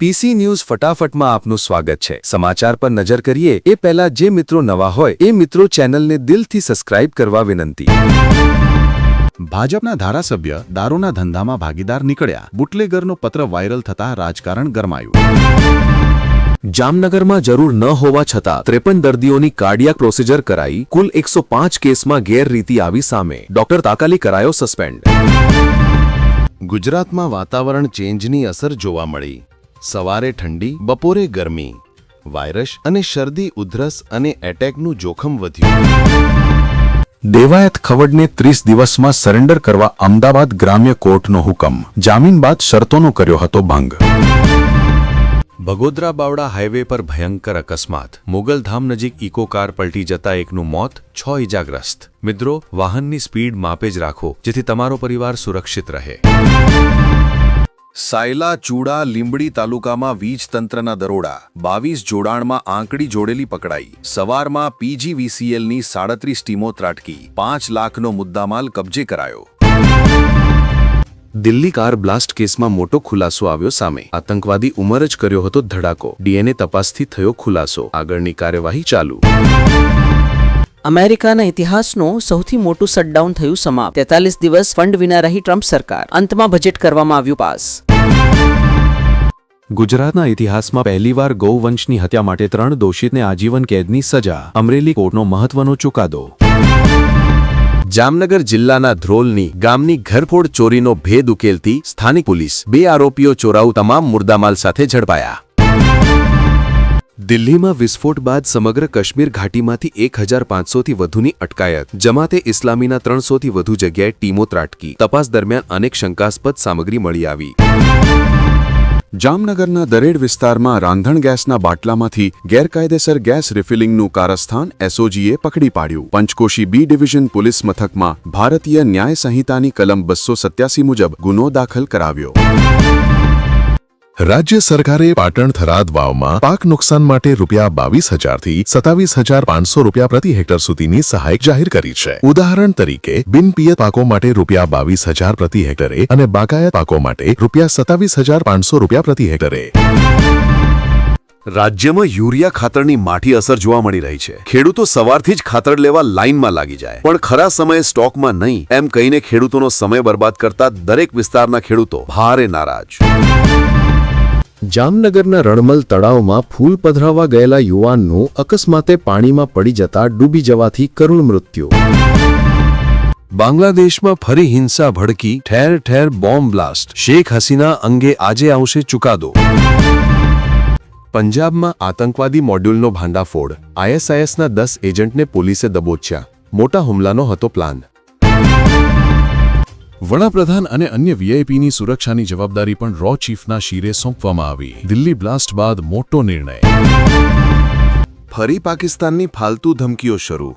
પીસી news ફટાફટમાં આપનું સ્વાગત છે. સમાચાર પર નજર કરીએ એ પહેલા જે મિત્રો નવા હોય એ મિત્રો ચેનલને દિલથી સબસ્ક્રાઇબ કરવા વિનંતી. ભાજપના ધારાસભ્ય દારૂના ધંધામાં ભાગીદાર નીકળ્યા. બુટલેગરનો પત્ર વાયરલ થતા રાજકારણ ગરમાયું. જામનગરમાં જરૂર ન હોવા છતાં ત્રેપન દર્દીઓની કાર્ડિયાક પ્રોસિજર કરાઈ. કુલ એકસો પાંચ કેસમાં ગેરરીતિ આવી સામે. ડોક્ટર તાકાલી કરાયો સસ્પેન્ડ. ગુજરાતમાં વાતાવરણ ચેન્જની અસર જોવા મળી. સવારે ઠંડી બપોરે ગરમી વાયરસ અને શરદી ઉધરસ અને એટેકનું જોખમ વધ્યું. દેવાયત ખવડને ત્રીસ દિવસમાં સરેન્ડર કરવા અમદાવાદ ગ્રામ્ય કોર્ટનો હુકમ. જામીન બાદ શરતોનો કર્યો હતો ભંગ. ભગોદરા બાવડા હાઈવે પર ભયંકર અકસ્માત. મોગલધામ નજીક ઇકો કાર પલટી જતા એકનું મોત છ ઇજાગ્રસ્ત મિત્રો વાહનની સ્પીડ માપે જ રાખો જેથી તમારો પરિવાર સુરક્ષિત રહે. સાયલા ચૂડા લીંબડી તાલુકામાં વીજ તંત્રના દરોડા, બાવીસ જોડાણમાં આંકડી જોડેલી પકડાઈ, સવારમાં પીજીવીસીએલની સાડત્રીસ ટીમો ત્રાટકી, પાંચ લાખનો મુદ્દામાલ કબજે કરાયો. દિલ્હી કાર બ્લાસ્ટ કેસમાં મોટો ખુલાસો આવ્યો સામે. આતંકવાદી ઉમર જ કર્યો હતો ધડાકો. ડીએનએ તપાસથી થયો ખુલાસો. આગળની કાર્યવાહી ચાલુ. અમેરિકાના ઇતિહાસનો સૌથી મોટું શટડાઉન થયું સમાપ્ત. તેતાલીસ દિવસ ફંડ વિના રહી ટ્રમ્પ સરકાર. અંતમાં બજેટ કરવામાં આવ્યું પાસ. ગુજરાતના ઇતિહાસમાં પહેલીવાર ગૌવંશની હત્યા માટે ત્રણ દોષિતને આજીવન કેદની સજા. અમરેલી કોર્ટનો મહત્વનો ચુકાદો. જામનગર જિલ્લાના ધ્રોલની ગામની ઘરફોડ ચોરીનો ભેદ ઉકેલતી સ્થાનિક પોલીસ બે આરોપીઓ ચોરાઉ તમામ મુર્દામાલ સાથે ઝડપાયા. દિલ્હીમાં વિસ્ફોટ બાદ સમગ્ર કાશ્મીર ઘાટીમાંથી એક હજાર પાંચસોથી વધુની અટકાયત. જમાતે ઇસ્લામીના ત્રણસોથી વધુ જગ્યાએ ટીમો ત્રાટકી. તપાસ દરમિયાન અનેક શંકાસ્પદ સામગ્રી મળી આવી. જામનગરના દરેડ વિસ્તારમાં રાંધણ ગેસના બાટલામાંથી ગેરકાયદેસર ગેસ રિફિલિંગનું કારસ્થાન એસઓજીએ પકડી પાડ્યું. પંચકોશી બી ડિવિઝન પોલીસ મથકમાં ભારતીય ન્યાય સંહિતાની કલમ બસો સત્યાસી મુજબ ગુનો દાખલ કરાવ્યો. રાજ્ય સરકારે પાટણ થરાદ વાવમાં પાક નુકસાન માટે રૂપિયા બાવીસ હજારથી સત્તાવીસ હજાર પાંચસો રૂપિયા પ્રતિ હેક્ટર સુધીની સહાય જાહેર કરી છે. ઉદાહરણ તરીકે, બિનપિયત પાકો માટે રૂપિયા બાવીસ હજાર પ્રતિ હેક્ટરે અને બાગાયત પાકો માટે રૂપિયા સત્તાવીસ હજાર પાંચસો રૂપિયા પ્રતિ હેક્ટરે. રાજ્યમાં યુરિયા ખાતરની માઠી અસર જોવા મળી રહી છે. ખેડૂતો સવારથી જ ખાતર લેવા લાઇનમાં લાગી જાય. પણ ખરા સમયે સ્ટોકમાં નહીં, એમ કહીને ખેડૂતોનો સમય બરબાદ કરતા દરેક વિસ્તારના ખેડૂતો ભારે નારાજ. જામનગરના રણમલ તળાવમાં ફૂલ પધરાવા ગયેલા યુવાનનું અકસ્માતે પાણીમાં પડી જતા ડૂબી જવાથી કરુણ મૃત્યુ. બાંગ્લાદેશમાં ફરી હિંસા ભડકી ઠેર ઠેર બોમ્બ બ્લાસ્ટ. શેખ હસીના અંગે આજે આવશે ચુકાદો. પંજાબમાં આતંકવાદી મોડ્યુલનો ભાંડાફોડ. આઈએસઆઈએસના દસ એજન્ટને પોલીસે દબોચ્યા. મોટા હુમલાનો હતો પ્લાન. વડાપ્રધાન અને અન્ય વીઆઈપીની સુરક્ષાની જવાબદારી પણ રો ચીફના શિરે સોંપવામાં આવી. દિલ્હી બ્લાસ્ટ બાદ મોટો નિર્ણય. ફરી પાકિસ્તાનની ફાલતુ ધમકીઓ શરૂ.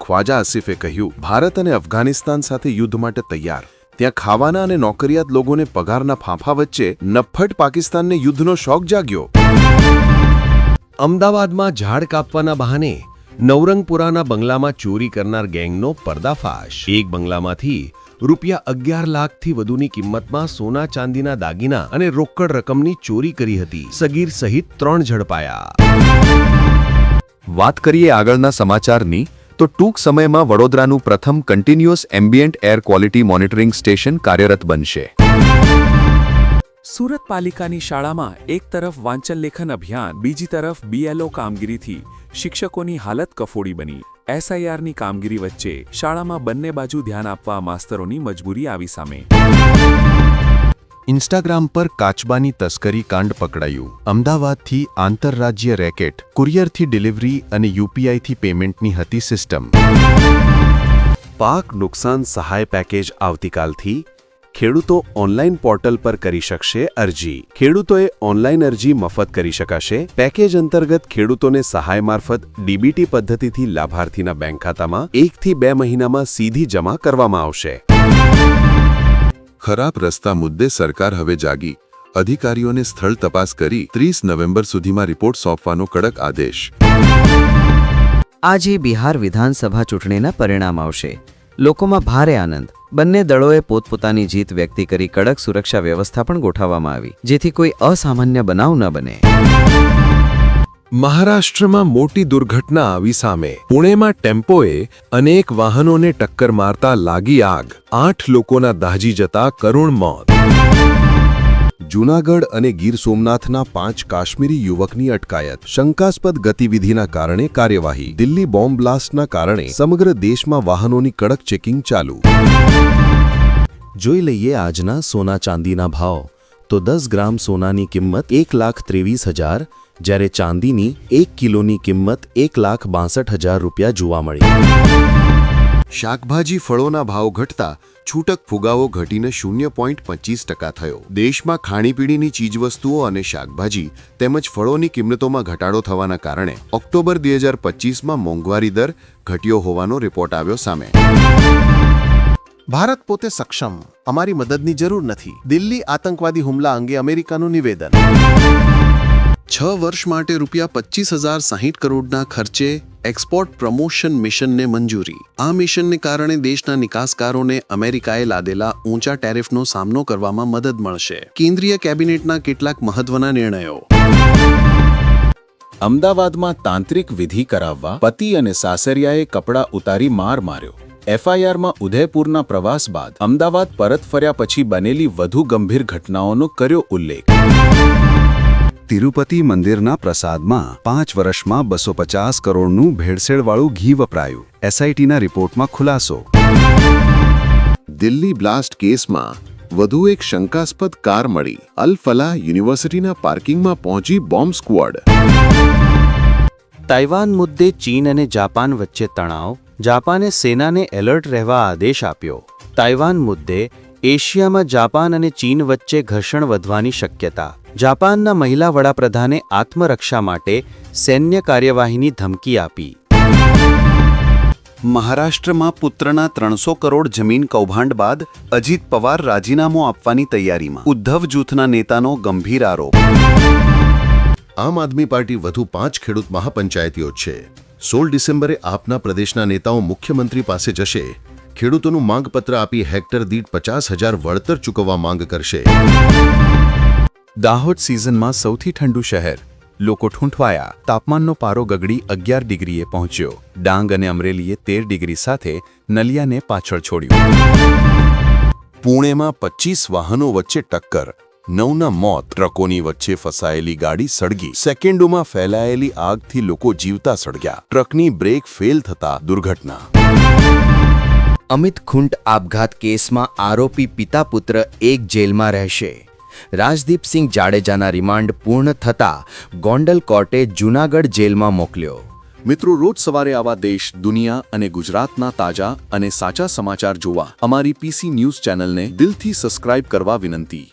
ખ્વાજા આસિફે કહ્યું ભારત અને અફઘાનિસ્તાન સાથે યુદ્ધ માટે તૈયાર. ત્યાં ખાવાના અને નોકરિયાત લોકોને પગારના ફાંફા વચ્ચે નફ્ફટ પાકિસ્તાનને યુદ્ધનો શોખ જાગ્યો. અમદાવાદમાં ઝાડ કાપવાના બહાને નવરંગપુરાના બંગલામાં ચોરી કરનાર ગેંગનો પર્દાફાશ. એક બંગલામાંથી રૂપિયા અગિયાર લાખથી વધુની કિંમતમાં સોના ચાંદીના દાગીના અને રોકડ રકમની ચોરી કરી હતી. સગીર સહિત ત્રણ ઝડપાયા. વાત કરીએ આગળના સમાચારની, તો ટૂંક સમયમાં વડોદરાનું પ્રથમ continuous ambient air quality monitoring station કાર્યરત બનશે. સુરત પાલિકાની શાળામાં એક તરફ વાંચન લેખન અભિયાન, બીજી તરફ બીએલઓ કામગીરીથી શિક્ષકોની હાલત કફોડી બની. એસઆઈઆરની કામગીરી વચ્ચે શાળામાં બંને બાજુ ધ્યાન આપવા માસ્તરોની મજબૂરી આવી સામે. ઇન્સ્ટાગ્રામ પર કાચબાની તસ્કરી કાંડ પકડાયું. અમદાવાદથી આંતરરાજ્ય રેકેટ, કુરિયરથી ડિલિવરી અને યુપીઆઈથી પેમેન્ટની હતી સિસ્ટમ. પાક નુકસાન સહાય પેકેજ આવતીકાલથી ખેડૂતો ઓનલાઈન પોર્ટલ પર કરી શકશે અરજી. ખેડૂતોએ ઓનલાઈન અરજી મફત કરી શકાશે. પેકેજ અંતર્ગત ખેડૂતોને સહાય મારફત ડીબીટી પદ્ધતિથી લાભાર્થીના બેંક ખાતામાં એકથી બે મહિનામાં સીધી જમા કરવામાં આવશે. ખરાબ રસ્તા મુદ્દે સરકાર હવે જાગી. અધિકારીઓને સ્થળ તપાસ કરી ત્રીસ નવેમ્બર સુધીમાં રિપોર્ટ સોંપવાનો કડક આદેશ. આજે બિહાર વિધાનસભા ચૂંટણીના પરિણામ આવશે. લોકોમાં ભારે આનંદ. બંને દળોએ પોતપોતાની જીત વ્યક્ત કરી કડક સુરક્ષા વ્યવસ્થા પણ ગોઠવવામાં આવી, જેથી કોઈ અસામાન્ય બનાવ ન બને. મહારાષ્ટ્રમાં મોટી દુર્ઘટના આવી સામે પુણેમાં ટેમ્પોએ અનેક વાહનોને ટક્કર મારતા લાગી આગ. આઠ લોકોના દાજી જતા કરુણ મોત. જૂનાગઢ અને ગીર સોમનાથના પાંચ કાશ્મીરી યુવકની અટકાયત. શંકાસ્પદ ગતિવિધિના કારણે કાર્યવાહી. દિલ્હી બોમ્બ બ્લાસ્ટના કારણે સમગ્ર દેશમાં વાહનોની કડક ચેકિંગ ચાલુ. જોઈ લઈએ આજના સોના ચાંદીના ભાવ. તો દસ ગ્રામ સોનાની કિંમત એક લાખ ત્રેવીસ હજાર, જ્યારે ચાંદીની એક કિલોની કિંમત એક લાખ બાસઠ હજાર રૂપિયા જોવા મળી. શાકભાજી ફળોના ભાવ ઘટતા છૂટક ફુગાવો ઘટીને શૂન્ય પોઈન્ટ પચીસ ટકા થયો. દેશમાં ખાણીપીણીની ચીજવસ્તુઓ અને શાકભાજી તેમજ ફળોની કિંમતોમાં ઘટાડો થવાના કારણે ઓક્ટોબર બે હજાર પચીસમાં મોંઘવારી દર ઘટ્યો હોવાનો રિપોર્ટ આવ્યો સામે. ભારત પોતે સક્ષમ, અમારી મદદની જરૂર નથી. દિલ્હી આતંકવાદી હુમલા અંગે અમેરિકાનું નિવેદન. છ વર્ષ માટે રૂપિયા પચીસ હજાર સાહીઠ કરોડના ખર્ચે એક્સપોર્ટ પ્રમોશન મિશનને મંજૂરી. આ મિશનને કારણે દેશના નિકાસકારોને અમેરિકાએ લાદેલા ઊંચા ટેરિફનો સામનો કરવામાં મદદ મળશે. કેન્દ્રીય કેબિનેટના કેટલાક મહત્વના નિર્ણયો. અમદાવાદમાં તાંત્રિક વિધિ કરાવવા પતિ અને સાસરિયાએ કપડાં ઉતારી માર માર્યો. એફઆઈઆરમાં ઉદયપુરના પ્રવાસ બાદ અમદાવાદ પરત ફર્યા પછી બનેલી વધુ ગંભીર ઘટનાઓનો કર્યો ઉલ્લેખ. તિરુપતિ મંદિરના પ્રસાદમાં પાંચ વર્ષમાં બસો પચાસ કરોડનું ભેળસેળવાળું ઘી વપરાયું. એસઆઈટીના રિપોર્ટમાં ખુલાસો. દિલ્હી બ્લાસ્ટ કેસમાં વધુ એક શંકાસ્પદ કાર મળી. અલ યુનિવર્સિટીના પાર્કિંગમાં પહોંચી બોમ્બ સ્ક્વોડ. તાઇવાન મુદ્દે ચીન અને જાપાન વચ્ચે તણાવ. જાપાને સેનાને એલર્ટ રહેવા આદેશ આપ્યો. તાઇવાન મુદ્દે એશિયામાં જાપાન અને ચીન વચ્ચે ઘર્ષણ વધવાની શક્યતા. જાપાનના મહિલા વડાપ્રધાને આત્મરક્ષા માટે સૈન્ય કાર્યવાહીની ધમકી આપી. મહારાષ્ટ્રમાં પુત્રના ત્રણસો કરોડ જમીન કૌભાંડ બાદ અજીત પવાર રાજીનામું આપવાની તૈયારીમાં. ઉદ્ધવ જૂથના નેતાનો ગંભીર આરોપ. આમ આદમી પાર્ટી વધુ પાંચ ખેડૂત મહાપંચાયતીઓ છે. સોળ ડિસેમ્બરે આપના પ્રદેશના નેતાઓ મુખ્યમંત્રી પાસે જશે. ખેડૂતોનું માંગપત્ર આપી હેક્ટર દીઠ પચાસ હજાર વળતર ચૂકવવા માંગ કરશે. દાહોદ સિઝનમાં સૌથી ઠંડુ શહેર. લોકો ઠૂંઠવાયા. તાપમાનનો પારો ગગડી અગિયાર ડિગ્રીએ પહોંચ્યો. ડાંગ અને અમરેલીએ તેર ડિગ્રી સાથે નલિયાને પાછળ છોડ્યું. પુણેમાં પચીસ વાહનો વચ્ચે ટક્કર. નવના મોત. ટ્રકોની વચ્ચે ફસાયેલી ગાડી સળગી. સેકન્ડોમાં ફેલાયેલી આગથી લોકો જીવતા સળગ્યા. ટ્રકની બ્રેક ફેલ થતા દુર્ઘટના. અમિત ખુંટ આપઘાત કેસમાં આરોપી પિતા પુત્ર એક જેલમાં રહેશે. રાજદીપસિંહ જાડેજાના રિમાન્ડ પૂર્ણ થતા ગોંડલ કોર્ટે જૂનાગઢ જેલમાં મોકલ્યો. મિત્રો, રોજ સવારે આવા દેશ, દુનિયા અને ગુજરાતના તાજા અને સાચા સમાચાર જોવા અમારી પીસી ન્યૂઝ ચેનલને દિલથી સબસ્ક્રાઇબ કરવા વિનંતી.